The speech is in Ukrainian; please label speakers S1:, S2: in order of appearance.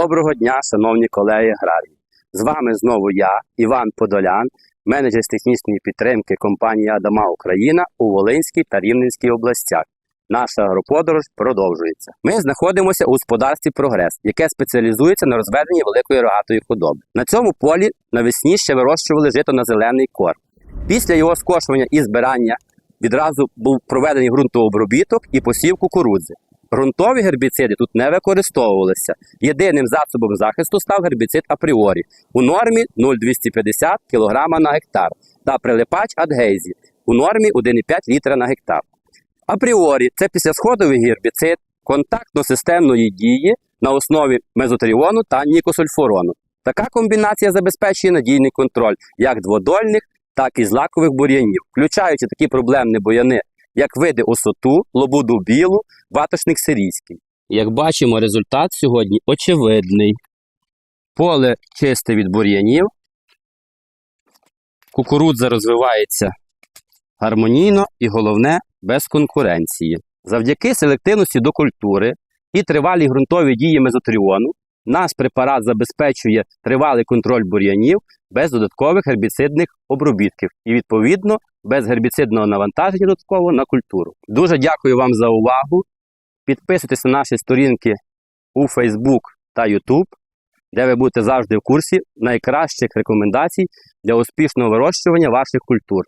S1: Доброго дня, шановні колеги аграрії. З вами знову я, Іван Подолян, менеджер з технічної підтримки компанії Адама Україна у Волинській та Рівненській областях. Наша агроподорож продовжується. Ми знаходимося у господарстві Прогрес, яке спеціалізується на розведенні великої рогатої худоби. На цьому полі навесні ще вирощували жито на зелений корм. Після його скошування і збирання відразу був проведений ґрунтообробіток і посів кукурудзи. Ґрунтові гербіциди тут не використовувалися. Єдиним засобом захисту став гербіцид апріорі у нормі 0,250 кг на гектар та прилипач адгейзі у нормі 1,5 літра на гектар. Апріорі це післясходовий гербіцид контактно-системної дії на основі мезотріону та нікосульфурону. Така комбінація забезпечує надійний контроль як дводольних, так і злакових бур'янів, включаючи такі проблемні бур'яни, як види осоту, лобуду білу, ватошник сирійський. Як бачимо, результат сьогодні очевидний. Поле чисте від бур'янів. Кукурудза розвивається гармонійно і головне без конкуренції. Завдяки селективності до культури і тривалій ґрунтовій дії мезотріону наш препарат забезпечує тривалий контроль бур'янів без додаткових гербіцидних обробітків і, відповідно, без гербіцидного навантаження додатково на культуру. Дуже дякую вам за увагу. Підписуйтесь на наші сторінки у Facebook та YouTube, де ви будете завжди в курсі найкращих рекомендацій для успішного вирощування ваших культур.